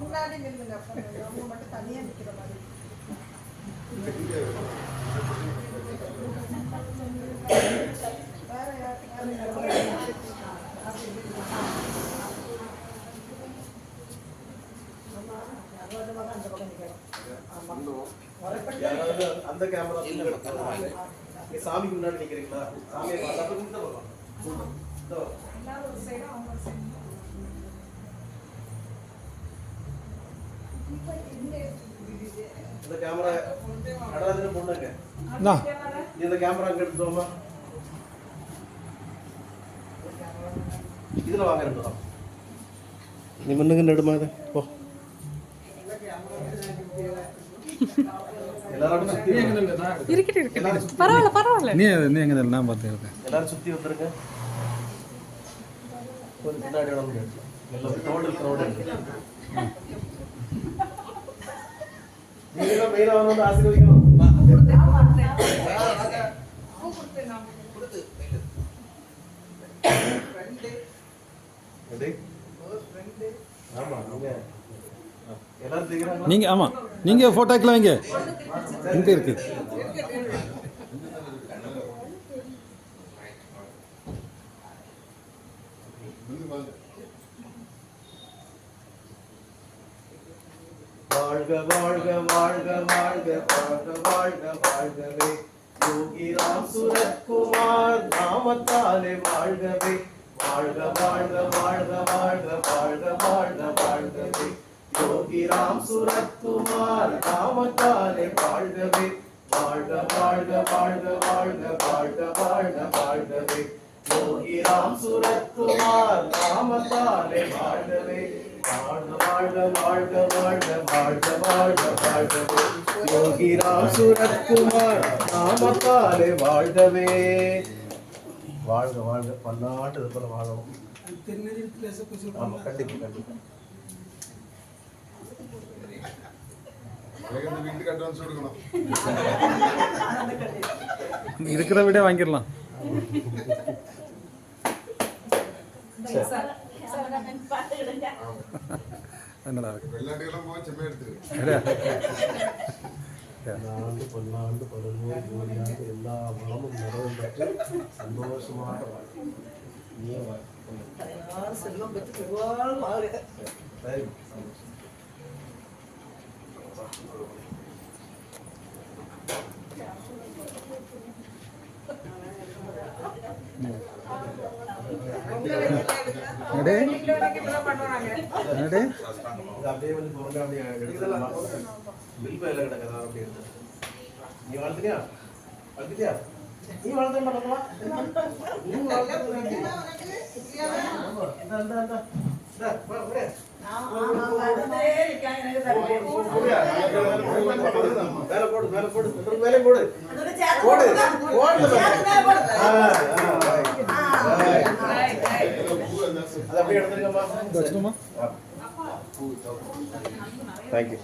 முன்னாடி நின்றுங்க அப்ப அவங்க மட்டும் தனியா நிற்கிற மாதிரி. யாராவது அந்த கேமரா நீங்க சாமிக்கு முன்னாடி நிக்கிறீங்களா? சாமியை பார்த்தா அப்ப இந்த பக்கம். இந்த கேமரா நடராஜன பொண்ணுங்க. இந்த கேமரா அங்க எடுத்துவோமா இதுல வாங்க தான் நீ முன்னுங்க நடுமா இதை? போ. இருக்கட்டும் இருக்கட்டும். பரவாயில்ல பரவாயில்ல. நீ நீ எங்கே நான் எல்லாரும் சுத்தி வந்துருங்க கொஞ்சம் பின்னாடி வந்து எல்லாம் டோட்டல் க்ரௌட் நீங்களும் மெயினா வந்து ஆசீர்வதிக்கணும்? ஆமா நீங்க. எல்லாரும் தெரியுறாங்களா நீங்கள் ஃபோட்டோக்கெலாம் வைங்க இங்கே இருக்குது வாழ்க வாழ்க வாழ்க வாழ்க வாழ்க வாழ்க வாழ்கவே யோகி ராம் சுரத்குமார் நாமத்தாலே வாழ்கவே வாழ்க வாழ்க வாழ்க வாழ்க வாழ்க வாழ்க யோகி ராம் சுரத்குமார் நாமத்தாலே வாழ்கவே வாழ்க வாழ்க வாழ்க வாழ்க வாழ்க வாழ்க வாழ்கவே யோகி ராம் சுரத்குமார் நாமத்தாலே வாழ்கவே வாழ்க வாழ்க வாழ்க வாழ்க வாழ்க வாழ்க வாழ்கவே யோகி ராம் சுரத்குமார் நாமத்தாலே வாழ்கவே வாழ்க வாழ்க பன்னாட்டு இது போல வாழணும் ஆமா கண்டிப்பா வீட்டுக்கு அட்வான்ஸ் கொடுக்கணும் இருக்கிற விட வாங்கிடலாம் என்னடா இருக்கு வெளிநாட்டுக்கெல்லாம் போக செம்மையா எடுத்துருக்கு ஆண்டு பல்லாண்டு பதினோரு கோடியாண்டு எல்லா வளமும் நிறைவு பெற்று சந்தோஷமாக வாழ்க்கை நீ வாழ்க்கை யாரும் செல்வம் பெற்று நீ வாழ்த்துட்டியா வாழ்த்துட்டியா நீ வாழ்த்த மாட்டா நீ வாழ்த்த மேல போடு மேல போடு மேலே போடு போடு அப்படியே எடுத்துருங்கம்மா தேங்க்யூ